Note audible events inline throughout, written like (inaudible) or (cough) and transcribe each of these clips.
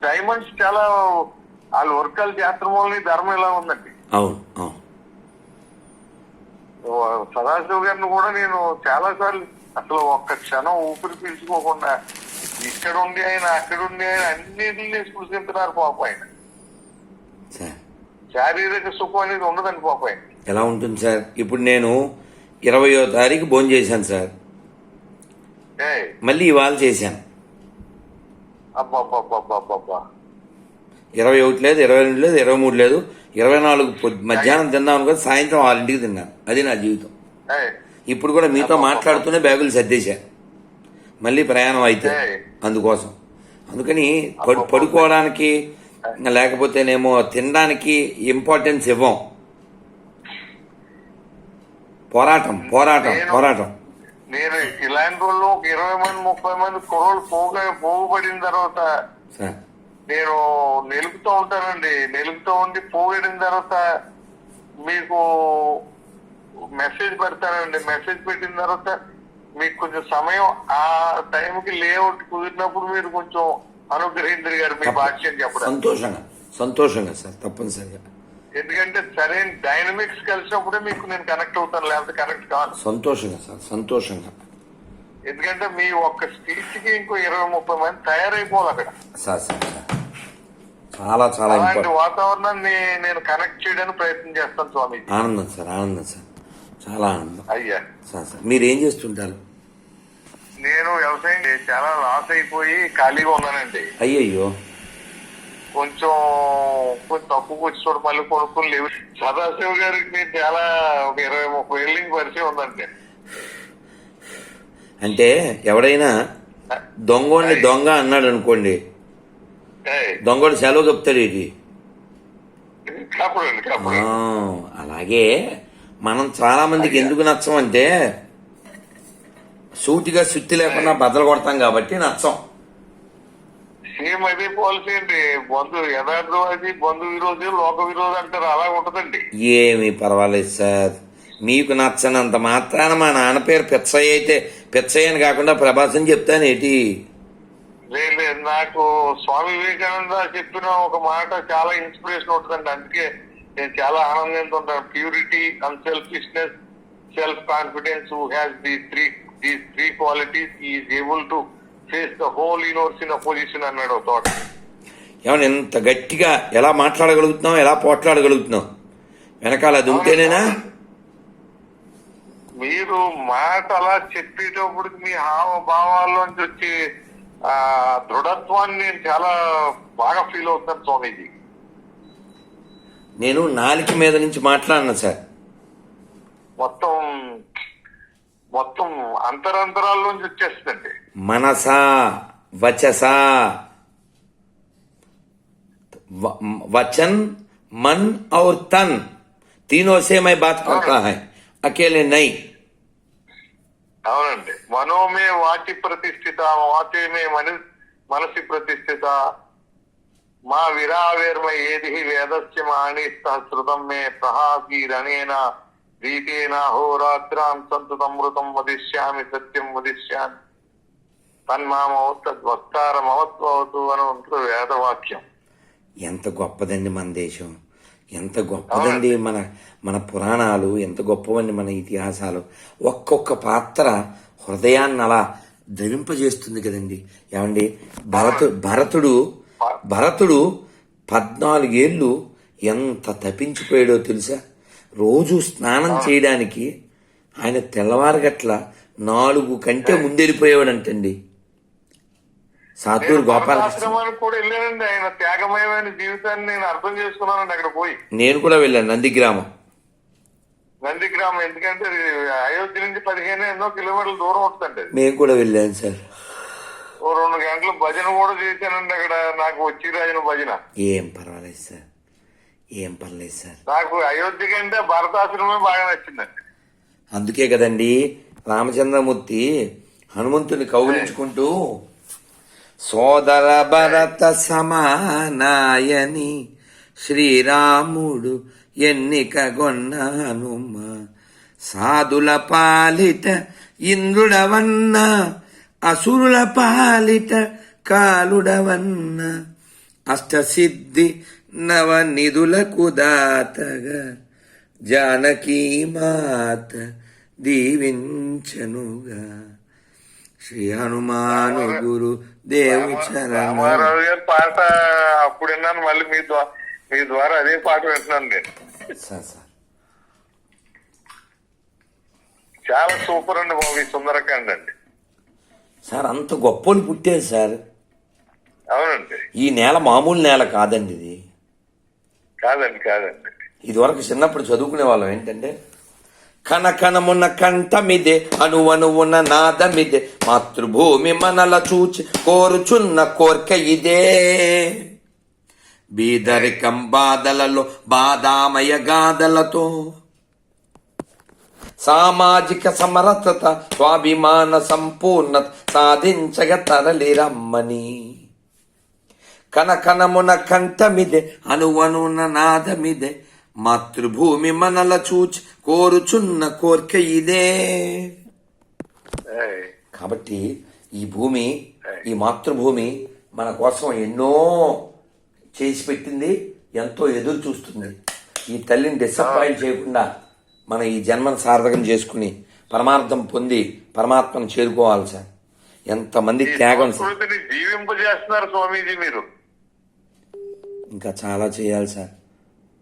Diamonds చాలా వాళ్ళు వర్కాలు చేస్తడం వల్ల ఈ ధర్మం ఇలా ఉందండి. అవును అవును. సదాశివ గారిని కూడా నేను చాలా సార్లు అసలు ఒక్క క్షణం ఊపిరి పీల్చుకోకుండా ఇక్కడ ఉండి ఆయన అక్కడ ఉండి ఆయన అన్నిటిని స్పృశిస్తున్నారు పాప ఆయన. శారీరక సుఖం అనేది ఉండదండి పాప ఆయన. ఎలా ఉంటుంది సార్? ఇప్పుడు నేను ఇరవయో తారీఖు భోజనం చేశాను సార్ మళ్ళీ ఇవాళ చేశాను. ఇరవై ఒకటి లేదు ఇరవై రెండు లేదు ఇరవై మూడు లేదు ఇరవై నాలుగు మధ్యాహ్నం తిందాం అనుకుని సాయంత్రం ఆరింటికి తిన్నాను. అది నా జీవితం. ఇప్పుడు కూడా మీతో మాట్లాడుతూనే బ్యాగులు సర్దేశా. మళ్ళీ ప్రయాణం అయితే. అందుకోసం. అందుకని పడు పడుకోవడానికి లేకపోతేనేమో తినడానికి ఇంపార్టెన్స్ ఇవ్వం. పోరాటం పోరాటం పోరాటం. నేను ఇలాంటి వాళ్ళు ఒక ఇరవై మంది ముప్పై మంది కుర్రోళ్ళు పోగు పోగుపడిన తర్వాత నేను నిలుపుతూ ఉంటానండి. నిలుపుతూ ఉండి పోగడిన తర్వాత మీకు మెసేజ్ పెడతానండి. మెసేజ్ పెట్టిన తర్వాత మీకు కొంచెం సమయం ఆ టైంకి లేఅవుట్ కుదిరినప్పుడు మీరు కొంచెం అనుగ్రహించరు గారు మీ భాష్యం చెప్పడం సంతోషంగా సంతోషంగా సార్ తప్పనిసరిగా. ఎందుకంటే సరైన డైనమిక్స్ కలిసినప్పుడే మీకు నేను కనెక్ట్ అవుతాను లేకపోతే కనెక్ట్ కాను. సంతోషంగా సార్ సంతోషంగా. ఎందుకంటే మీ ఒక్క స్పీచ్కి ఇంకో ఇరవై ముప్పై మంది తయారైపోవాలి అక్కడ. సార్ సార్ చాలా చాలా అలాంటి వాతావరణాన్ని నేను కనెక్ట్ చేయడానికి ప్రయత్నం చేస్తాను స్వామి. ఆనందం సార్ ఆనందం సార్. చాలా ఆనందం. అయ్యా. Sir sir. మీరు ఏం చేస్తుంటారు? నేను వ్యవసాయం చాలా లాస్ అయిపోయి ఖాళీగా ఉన్నానండి. అయ్యయ్యో. కొంచెం కొంచెం తక్కువ వచ్చి చూడ మళ్ళీ కొనుక్కుని లేవు. సదాశివ గారికి నేను చాలా ఒక ఇరవై ముప్పై ఏళ్ళ నుంచి పరిచయం ఉందండి. అంటే ఎవడైనా దొంగోడిని దొంగ అన్నాడు అనుకోండి. దొంగోడు సెలవు చెప్తాడు ఇది. అలాగే మనం చాలా మందికి ఎందుకు నచ్చం అంటే సూటిగా సుత్తి లేకుండా బద్దలు కొడతాం కాబట్టి నచ్చం. సేమ్ అదే పాలసీ అండి. బంధు యథార్థవాది బంధు విరోధి లోక విరోధి అంటారు. అలా ఉంటదండి. ఏమీ పర్వాలేదు సార్. మీకు నచ్చనంత మాత్రాన మా నాన్న పేరు పిచ్చయ్య అయితే పిచ్చయ్య అని కాకుండా ప్రభాసం చెప్తాను ఏంటి? లేదు నాకు స్వామి వివేకానంద చెప్పిన ఒక మాట చాలా ఇన్స్పిరేషన్ ఉంటుందండి. అందుకే నేను చాలా ఆనందంగా ఉంటాను. Purity unselfishness self confidence who has the three the three qualities. Is able to face the whole universe in position అన్నాడు ఒక తోట ఏమన్నా ఇంత గట్టిగా ఎలా మాట్లాడగలుగుతున్నాం ఎలా పోట్లాడగలుగుతున్నాం వెనకాల అది ఉంటేనేనా? మీరు మాట అలా చెప్పేటప్పుడు మీ హావభావాల్లోంచి వచ్చే దృఢత్వాన్ని నేను చాలా బాగా ఫీల్ అవుతాను స్వామీజీ. నేను నాలిక మీద నుంచి మాట్లాడినా సార్. మొత్తం మొత్తం అంతరంతరాల్లోంచి వచ్చేస్తుందండి మనసా వచసా व- वचन मन और तन तीनों से मैं बात करता है अकेले नहीं అవునండి మనోమే వాచి ప్రతిష్ఠిత వాచేమే మన మనసి ప్రతిష్ఠిత మా విరావేర్మ ఏది వేదస్య మాణి సహస్రతం మే ప్రహాసీరణేన రీతేన హోరాత్రాం సంతతమృతం వదిష్యామి సత్యం వదిష్యామి తన్మామవత్ తద్వక్తారమవత్వవతు అని ఉంటుంది వేదవాక్యం ఎంత గొప్పదండి మన దేశం. ఎంత గొప్పదండి మన మన పురాణాలు ఎంత గొప్పవండి మన ఇతిహాసాలు. ఒక్కొక్క పాత్ర హృదయాన్ని అలా ద్రవింపజేస్తుంది కదండి. ఏమండి? భరతు భరతుడు భరతుడు పద్నాలుగేళ్ళు ఎంత తప్పించిపోయాడో తెలుసా? రోజు స్నానం చేయడానికి ఆయన తెల్లవారగట్ల నాలుగు కంటే ముందెళ్ళిపోయేవాడంటండి. సాతూరు గోపాలకృష్ణ. కూడా వెళ్ళానండి. ఆయన త్యాగమయమైన జీవితాన్ని నేను అర్థం చేసుకున్నానండి అక్కడ పోయి. నేను కూడా వెళ్ళాను నందిగ్రామం. నందిగ్రామం ఎందుకంటే అయోధ్య నుంచి పదిహేను ఎన్నో కిలోమీటర్ల దూరం వస్తుందండి అది. మేము కూడా వెళ్ళాను సార్. ఓ రెండు గంటలు భజన కూడా చేశానండి అక్కడ. నాకు వచ్చి రాజన భజన. ఏం పర్వాలేదు సార్. ఏం పర్లేదు సార్. నాకు అయోధ్య కంటే భారతాశ్రమే బాగా నచ్చిందండి. అందుకే కదండి రామచంద్రమూర్తి హనుమంతుని కౌలించుకుంటూ సోదర భరత సమానాయని శ్రీరాముడు ఎన్నిక గొన్నానుమ సాధుల పాలిట ఇంద్రుడవన్న అసురుల పాలిట కాలుడవన్న అష్టసిద్ధి నవ నిధులకు దాతగా జానకీ మాత దీవించనుగా. శ్రీ హనుమాను గురు దేవు చరణ. రామారావు గారి పాట అప్పుడు విన్నాను మళ్ళీ మీ ద్వారా మీ ద్వారా అదే పాట వింటున్నాను నేను. చాలా సూపర్ అండి బాబు ఈ సుందరకాండ అండి. సార్ అంత గొప్పలు పుట్టారు సార్. అవునండి. ఈ నేల మామూలు నేల కాదండి ఇది. కాదండి కాదండి. ఇదివరకు చిన్నప్పుడు చదువుకునే వాళ్ళం ఏంటంటే కనకనమున కంఠమిదే అనువనువున నాదమిదే మాతృభూమి మనల చూచి కోరుచున్న కోర్క ఇదే. బీదరికం బాధలలో బాధామయ గాథలతో సామాజిక సమరసత స్వాభిమాన సంపూర్ణత సాధించగ తరలిరమ్మని. కనకనమున కంఠమిదే అనువనున నాదమిదే. మాతృభూమి మనల చూచి కోరుచున్న కోర్క ఇదే. కాబట్టి ఈ భూమి ఈ మాతృభూమి మన కోసం ఎన్నో చేసి పెట్టింది ఎంతో ఎదురు చూస్తుంది. ఈ తల్లిని డిసప్పాయింట్ చేయకుండా మనం ఈ జన్మను సార్థకం చేసుకుని పరమార్థం పొంది పరమాత్మను చేరుకోవాలి సార్. ఎంతమంది త్యాగం సార్. జీవింపజేస్తున్నారు స్వామీజీ మీరు. ఇంకా చాలా చేయాలి సార్.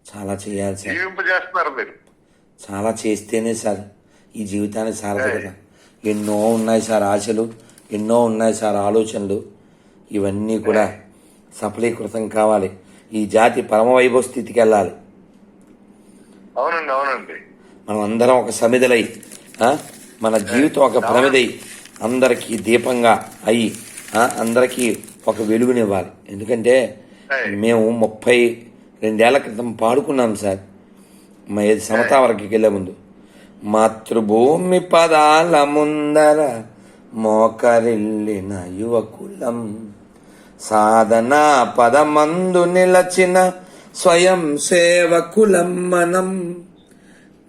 చాలా చేయాలి సార్. జీవింపజేస్తున్నారు మీరు. చాలా చేస్తేనే సార్. ఈ జీవితానికి సార్థకత ఎన్నో ఉన్నాయి సార్ ఆశలు ఎన్నో ఉన్నాయి సార్ ఆలోచనలు. ఇవన్నీ కూడా సఫలీకృతం కావాలి. ఈ జాతి పరమవైభవ స్థితికి వెళ్ళాలి. అవునండి అవునండి. మనం అందరం ఒక సమిధలై మన జీవితం ఒక ప్రమిదై అందరికీ దీపంగా అయి ఆ, అందరికీ ఒక వెలుగునివ్వాలి. ఎందుకంటే మేము ముప్పై రెండేళ్ళ క్రితం పాడుకున్నాం సార్. మా ఏది సమతా వరకు వెళ్ళే ముందు. మాతృభూమి పదాల ముందర మోకరిల్లిన యువకులం. సాధన పదమందు నిలచిన స్వయం సేవకులం మనం.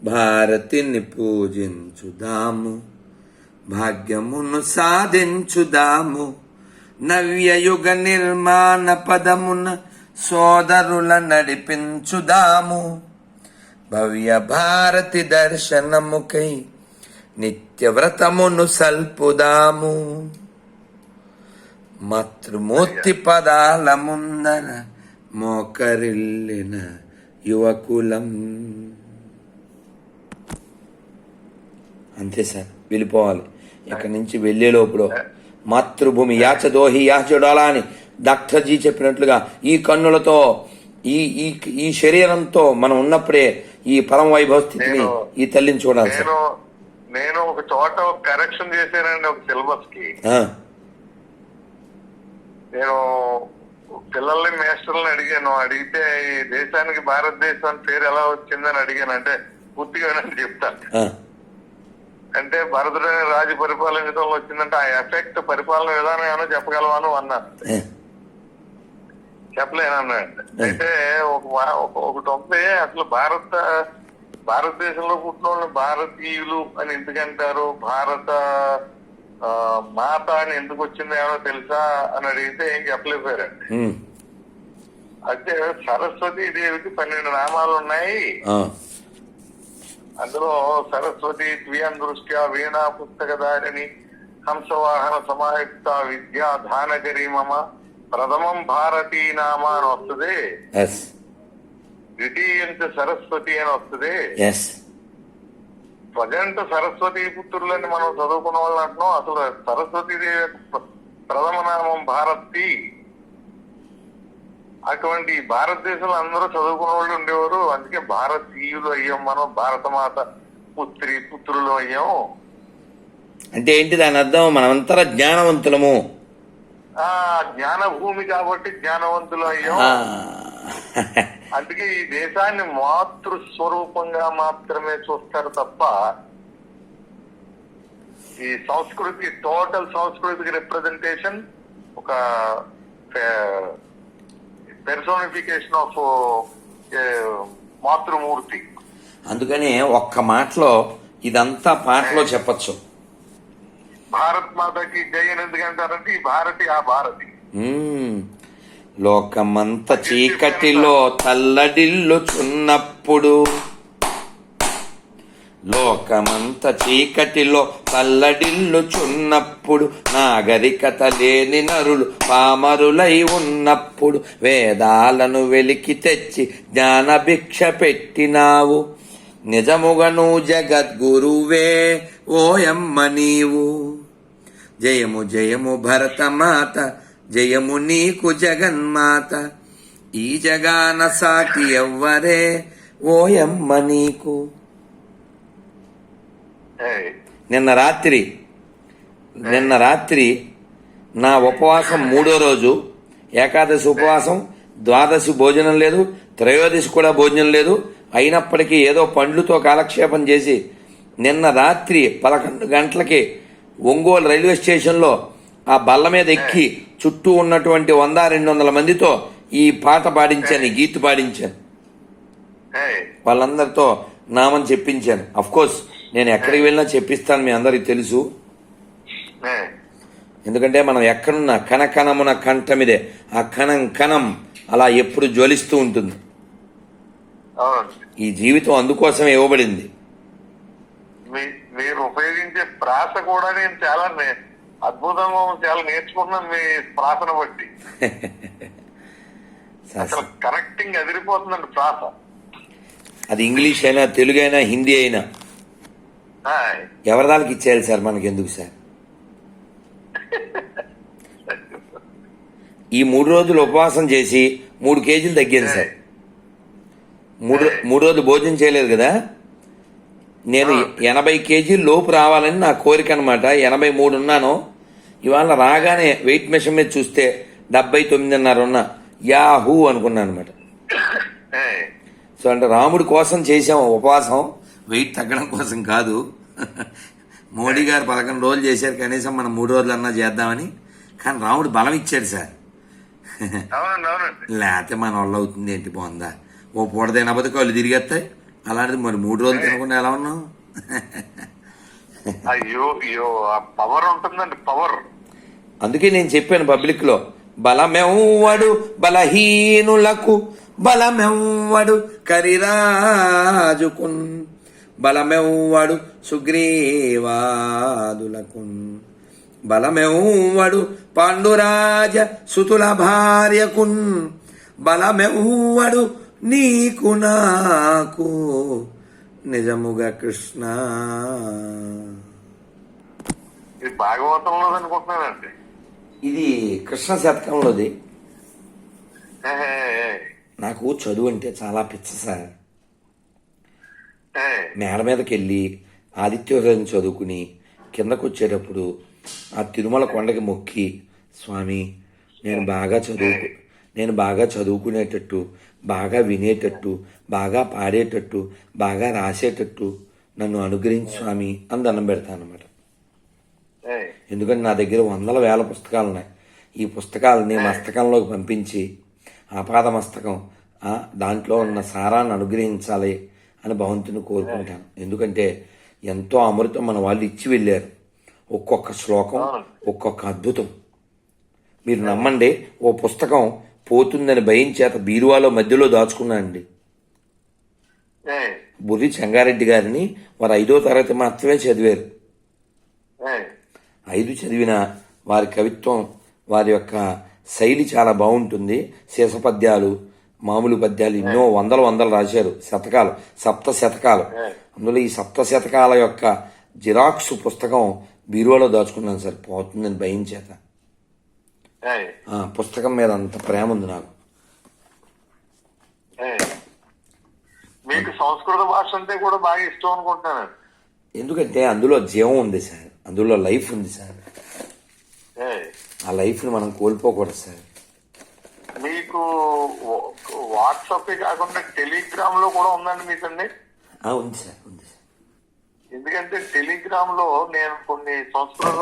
భారతిని పూజించుదాము. భాగ్యమును సాధించుదాము. నవ్యయుగ నిర్మాణ పదమున సోదరుల నడిపించుదాము. భవ్య భారతి దర్శనముకై నిత్యవ్రతమును సల్పుదాము. మాతృమూర్తి పదాల ముందర మోకరిల్లిన యువకులం. అంతే సార్ వెళ్ళిపోవాలి. ఇక్కడి నుంచి వెళ్ళే లోపల మాతృభూమి యాచదోహి యాచడోలా అని డాక్టర్ జీ చెప్పినట్లుగా ఈ కన్నులతో ఈ ఈ ఈ శరీరంతో మనం ఉన్నప్పుడే ఈ పరమ వైభవ స్థితిని ఈ తల్లిని చూడాలి సార్. నేను నేను ఒక చోట కరెక్షన్ చేశానండి ఒక సిలబస్కి నేను పిల్లల్ని మేస్టర్లను అడిగాను. అడిగితే ఈ దేశానికి భారతదేశం పేరు ఎలా వచ్చిందని అడిగాను. అంటే పూర్తిగా చెప్తాను. అంటే భరతుడైన రాజు పరిపాలించడంలో వచ్చిందంటే ఆ ఎఫెక్ట్ పరిపాలన విధానం ఏమైనా చెప్పగలవాను అన్నాను ఆ, చెప్పలేనన్నాడు అయితే ఒక ఒకటి ఉంది అసలు భారత భారతదేశంలో పుట్టిన భారతీయులు అని ఎందుకంటారు? భారత ఆ, మాత అని ఎందుకు వచ్చిందో ఏమో తెలుసా అని అడిగితే ఏం చెప్పలేకపోయారండి. అయితే సరస్వతి దేవికి పన్నెండు నామాలు ఉన్నాయి. అందులో సరస్వతి ద్వియం దృష్ట్యా వీణా పుస్తకధారిణి హంసవాహన సమాయుక్త విద్యా ధానకరి మమ ప్రథమం భారతీ నామ అని వస్తుంది. ఎస్ ద్వితీయంత సరస్వతి అని వస్తుంది. ప్రజెంట్ సరస్వతి పుత్రులని మనం చదువుకున్న వాళ్ళు అంటున్నాం అసలు సరస్వతి దేవి యొక్క ప్ర- ప్రథమ నామం భారతి. అటువంటి భారతదేశంలో అందరూ చదువుకున్న వాళ్ళు ఉండేవారు. అందుకే భారతీయులు అయ్యాం మనం భారతమాత పుత్రి పుత్రులు అయ్యాం అంటే ఏంటి దాని అర్థం? మనమంతర జ్ఞానవంతులము. ఆ జ్ఞాన భూమి కాబట్టి జ్ఞానవంతులు అయ్యాం అందుకే ఈ దేశాన్ని మాతృ స్వరూపంగా మాత్రమే చూస్తారు తప్ప ఈ సంస్కృతి టోటల్ సాంస్కృతిక రిప్రజెంటేషన్ ఒక పెర్సోనిఫికేషన్ ఆఫ్ మాతృమూర్తి అందుకని ఒక్క మాటలో ఇదంతా పాటలో చెప్పచ్చు. భారత్ మాతకి జై అని ఎందుకంటారంటే ఈ భారతి ఆ భారతి. లోకమంత చీకటిలో తల్లడిల్లుచున్నప్పుడు లోకమంత చీకటిలో తల్లడిల్లుచున్నప్పుడు నాగరికత లేని నరులు పామరులై ఉన్నప్పుడు వేదాలను వెలికి తెచ్చి జ్ఞానభిక్ష పెట్టినావు. నిజముగను జగద్గురువే ఓయమ్మ నీవు. జయము జయము భరతమాత జయము నీకు జగన్మాత. ఈ జగాన సాటి ఎవ్వరే ఓయమ్మ నీకు. నిన్న రాత్రి నిన్న రాత్రి నా ఉపవాసం మూడో రోజు ఏకాదశి ఉపవాసం ద్వాదశి భోజనం లేదు త్రయోదశి కూడా భోజనం లేదు. అయినప్పటికీ ఏదో పండ్లతో కాలక్షేపం చేసి నిన్న రాత్రి పదకొండు గంటలకి ఒంగోలు రైల్వే స్టేషన్లో ఆ బల్ల మీద ఎక్కి చుట్టూ ఉన్నటువంటి వంద రెండు వందల మందితో ఈ పాట పాడించాను ఈ గీతు పాడించాను. వాళ్ళందరితో నామని చెప్పించాను. అఫ్ కోర్స్ నేను ఎక్కడికి వెళ్ళినా చెప్పిస్తాను మీ అందరికి తెలుసు. ఎందుకంటే మనం ఎక్కడున్నా కనకనమున కంఠమిదే. ఆ కణం కణం అలా ఎప్పుడు జ్వలిస్తూ ఉంటుంది. ఈ జీవితం అందుకోసమే ఇవ్వబడింది. మీ మీరు ఉపయోగించే ప్రాస కూడా నేను చాలా అద్భుతంగా చాలా నేర్చుకున్నాను మీ ప్రాసను బట్టి. అసలు కనెక్టింగ్ అదిరిపోతుందండి ప్రాస. అది ఇంగ్లీష్ అయినా తెలుగు అయినా హిందీ అయినా. ఎవరి దానికి ఇచ్చేయాలి సార్ మనకి ఎందుకు సార్? (laughs) ఈ మూడు రోజులు ఉపవాసం చేసి మూడు కేజీలు తగ్గాను సార్. మూడు మూడు రోజులు భోజనం చేయలేదు కదా? నేను ఎనభై కేజీలు లోపు రావాలని నా కోరిక అనమాట ఎనభై మూడు ఉన్నాను. ఇవాళ రాగానే వెయిట్ మెషిన్ మీద చూస్తే డెబ్బై తొమ్మిదిన్నర ఉన్నా యాహూ అనుకున్నాను అనమాట సో అంటే రాముడి కోసం చేసాం ఉపవాసం. వెయిట్ తగ్గడం కోసం కాదు. మోడీ గారు పదకొండు రోజులు చేశారు కనీసం మనం మూడు రోజులు అన్నా చేద్దామని. కానీ రాముడు బలం ఇచ్చాడు సార్. లేకపోతే మన వల్ల అవుతుంది ఏంటి బాగుందా ఓ పూట తినకపోతే కళ్ళు తిరిగేస్తాయి. అలాంటిది మరి మూడు రోజులు తినకుండా ఎలా ఉన్నాం? అయ్యో అయ్యో ఆ పవర్ ఉంటుందండి పవర్. అందుకే నేను చెప్పాను పబ్లిక్లో బలమెవ్వడు బలహీనులకు బలమెవ్వడు కరిరాజుకున్ బలమెవ్వడు సుగ్రీవాదులకు బలమెవ్వడు పాండురాజ సుతుల భార్యకున్. బలమెవ్వడు నీకు నాకు. నిజముగా కృష్ణ. ఇది భాగవతంలో అనుకుంటున్నానండి. ఇది కృష్ణ శతకంలోది. నాకు చదువు అంటే చాలా పిచ్చ సార్. మేడ మీదకి వెళ్ళి ఆదిత్యోదయం చదువుకుని కిందకు వచ్చేటప్పుడు ఆ తిరుమల కొండకి మొక్కి స్వామి నేను బాగా చదువుకు నేను బాగా చదువుకునేటట్టు బాగా వినేటట్టు బాగా పాడేటట్టు బాగా రాసేటట్టు నన్ను అనుగ్రహించు స్వామి అని దండం పెడతాను అనమాట ఎందుకంటే నా దగ్గర వందల వేల పుస్తకాలు ఉన్నాయి ఈ పుస్తకాలని మస్తకంలోకి పంపించి ఆపాద మస్తకం దాంట్లో ఉన్న సారాన్ని అనుగ్రహించాలి అని భగవంతుని కోరుకుంటాను ఎందుకంటే ఎంతో అమృతం మన వాళ్ళు ఇచ్చి వెళ్ళారు. ఒక్కొక్క శ్లోకం ఒక్కొక్క అద్భుతం. మీరు నమ్మండి ఓ పుస్తకం పోతుందని భయం చేత బీరువాలో మధ్యలో దాచుకున్నానండి. బుర్రి చెంగారెడ్డి గారిని వారు ఐదో తరగతి మాత్రమే చదివారు. ఐదు చదివిన వారి కవిత్వం వారి యొక్క శైలి చాలా బాగుంటుంది. శేషపద్యాలు మామూలు పద్యాలు ఎన్నో వందల వందలు రాశారు. శతకాలు సప్త శతకాలు. అందులో ఈ సప్త శతకాల యొక్క జిరాక్స్ పుస్తకం బీరువాలో దాచుకున్నాను సార్. పోతుందని భయం చేత. పుస్తకం మీద అంత ప్రేమ ఉంది నాకు. మీకు సంస్కృత భాష అంటే కూడా బాగా ఇష్టం అనుకుంటున్నానండి ఎందుకంటే అందులో జీవం ఉంది సార్. అందులో లైఫ్ ఉంది సార్. ఆ లైఫ్ని మనం కోల్పోకూడదు సార్. మీకు వాట్సాప్ కాకుండా టెలిగ్రామ్లో కూడా ఉందండి మీకండి ఉంది సార్ ఉంది సార్. ఎందుకంటే టెలిగ్రామ్లో నేను కొన్ని సంస్కృత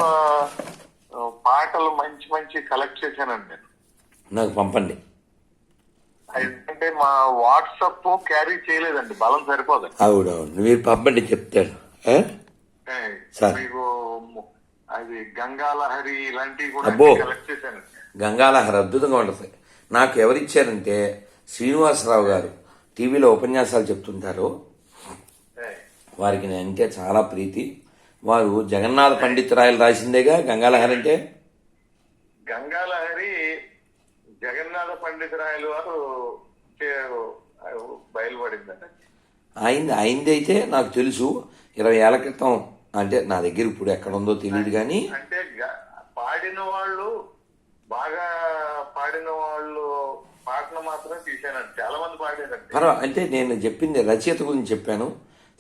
పాటలు మంచి మంచి కలెక్ట్ చేశానండి నేను. నాకు పంపండి. ఎందుకంటే మా వాట్సాప్ క్యారీ చేయలేదండి బలం సరిపోదండి అవునవును మీరు పంపండి సార్. మీకు అది గంగాలహరి ఇలాంటివి కూడా. కలెక్ట్ చేశానండి గంగాలహరి అద్భుతంగా ఉంటుంది. నాకు ఎవరిచ్చారంటే శ్రీనివాసరావు గారు. టీవీలో ఉపన్యాసాలు చెప్తుంటారు. వారికి నేనంటే చాలా ప్రీతి. వారు జగన్నాథ పండిత్ రాయలు రాసిందేగా? గంగాలహరి అంటే? గంగాలహరి జగన్నాథ పండితరాయలు వారు చే- బయలుపడిందండి అయింది అయింది అయితే నాకు తెలుసు. ఇరవై ఏళ్ళ క్రితం అంటే నా దగ్గర ఇప్పుడు ఎక్కడ ఉందో తెలియదు కానీ అంటే పాడిన వాళ్ళు బాగా పాడిన వాళ్ళు పాటలు మాత్రం తీసానండి చాలా మంది పాడారండి. పర్వా అంటే నేను చెప్పింది రచయిత గురించి చెప్పాను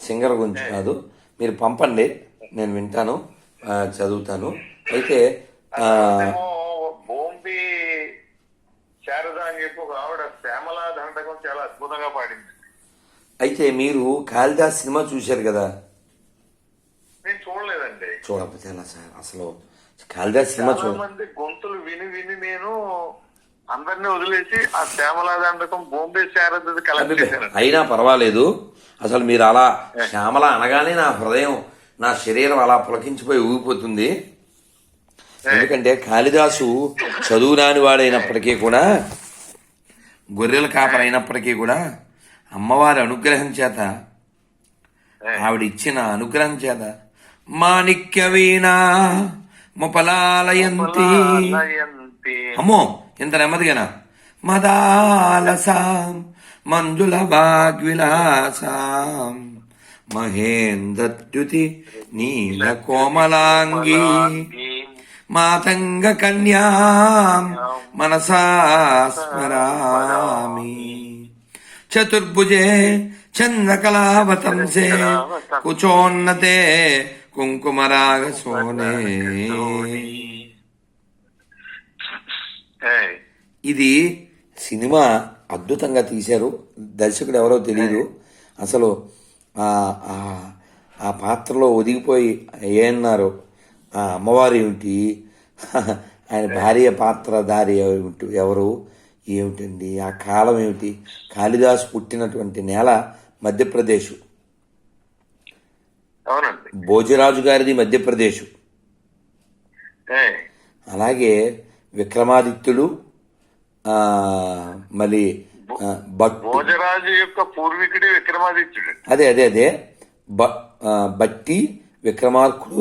సింగర్ గురించి కాదు. మీరు పంపండి నేను వింటాను ఆ, చదువుతాను. అయితే ఆ, బోంబి శారద అని చెప్పి ఒక ఆవిడ శ్యామల దండకం చాలా అద్భుతంగా పాడింది. అయితే మీరు కాళిదాస్ సినిమా చూశారు కదా? నేను చూడలేదండి. చూడకపోతే ఎలా సార్? అసలు కాళిదాస్ సినిమా చాలా చూడ. మంది గొంతులు విని విని నేను అందరినీ వదిలేసి ఆ శ్యామల దండకం బొంబే శారద కలెక్ట్ అయినా పర్వాలేదు. అసలు మీరు అలా శ్యామల అనగానే నా హృదయం నా శరీరం అలా పులకించిపోయి ఊగిపోతుంది. ఎందుకంటే కాళిదాసు చదువు రాని వాడైనప్పటికీ కూడా గొర్రెల కాపరైనప్పటికీ కూడా అమ్మవారి అనుగ్రహం చేత ఆవిడ ఇచ్చిన అనుగ్రహం చేత మాణిక్య వీణా. ముపలాలయంతి. లయంతి. అమ్మో ఇంత నెమ్మదిగానా? మదాలసాం మంజుల వాగ్విలాసాం. మహేంద్రద్యుతి నీల కోమలాంగి. మాతంగ కన్యాం మనసా స్మరామి. చతుర్భుజే చంద్రకళావతంసే. కుచోన్నతే కుంకుమరాగ సోనే ఇది సినిమా అద్భుతంగా తీశారు. దర్శకుడు ఎవరో తెలియదు అసలు ఆ పాత్రలో ఒదిగిపోయి ఏమన్నారు ఆ అమ్మవారు ఏమిటి? ఆయన భార్య పాత్రధారి ఏమిటి? ఎవరు? ఏమిటండి? ఆ కాలం ఏమిటి? కాళిదాసు పుట్టినటువంటి నేల మధ్యప్రదేశ్. అవునండి. భోజరాజు గారిది మధ్యప్రదేశ్. అలాగే విక్రమాదిత్యుడు మళ్ళీ భోజరాజు యొక్క పూర్వీకుడి విక్రమాదిత్యుడు. అదే అదే అదే. బట్టి విక్రమార్కుడు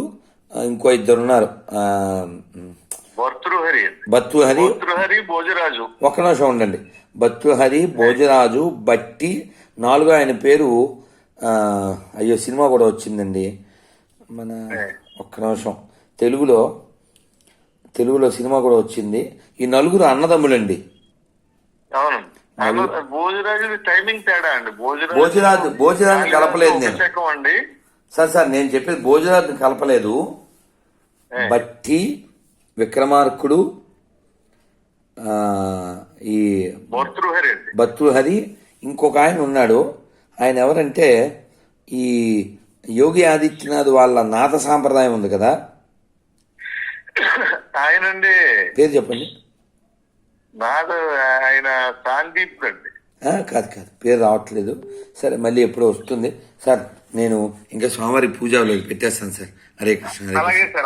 ఇంకో ఇద్దరు ఉన్నారు భర్తృహరి బత్తుహరి భర్తృహరి భోజరాజు. ఒక్క నిమిషం ఉండండి. బత్తుహరి భోజరాజు బట్టి నాలుగో ఆయన పేరు అయ్యో సినిమా కూడా వచ్చిందండి. మన ఒక్క నిమిషం. తెలుగులో తెలుగులో సినిమా కూడా వచ్చింది. ఈ నలుగురు అన్నదమ్ములండి. అవును. భోజరాజు టైమింగ్ తేడా అండి. భోజరాజు భోజరాజు- కలపలేదు నేను. సార్ సార్ నేను చెప్పేది భోజనాన్ని కలపలేదు. బట్టి విక్రమార్కుడు ఈ భర్తృహరి ఇంకొక ఆయన ఉన్నాడు. ఆయన ఎవరంటే ఈ యోగి ఆదిత్యనాథ్ వాళ్ళ నాథ సాంప్రదాయం ఉంది కదా? ఆయనండి. పేరు చెప్పండి. నాడు ఆయన సాందీప్ అండి. కాదు కాదు. పేరు రావట్లేదు. సరే మళ్ళీ ఎప్పుడో వస్తుంది. సార్ నేను ఇంకా స్వామివారి పూజ పెట్టేస్తాను సార్. హరే కృష్ణ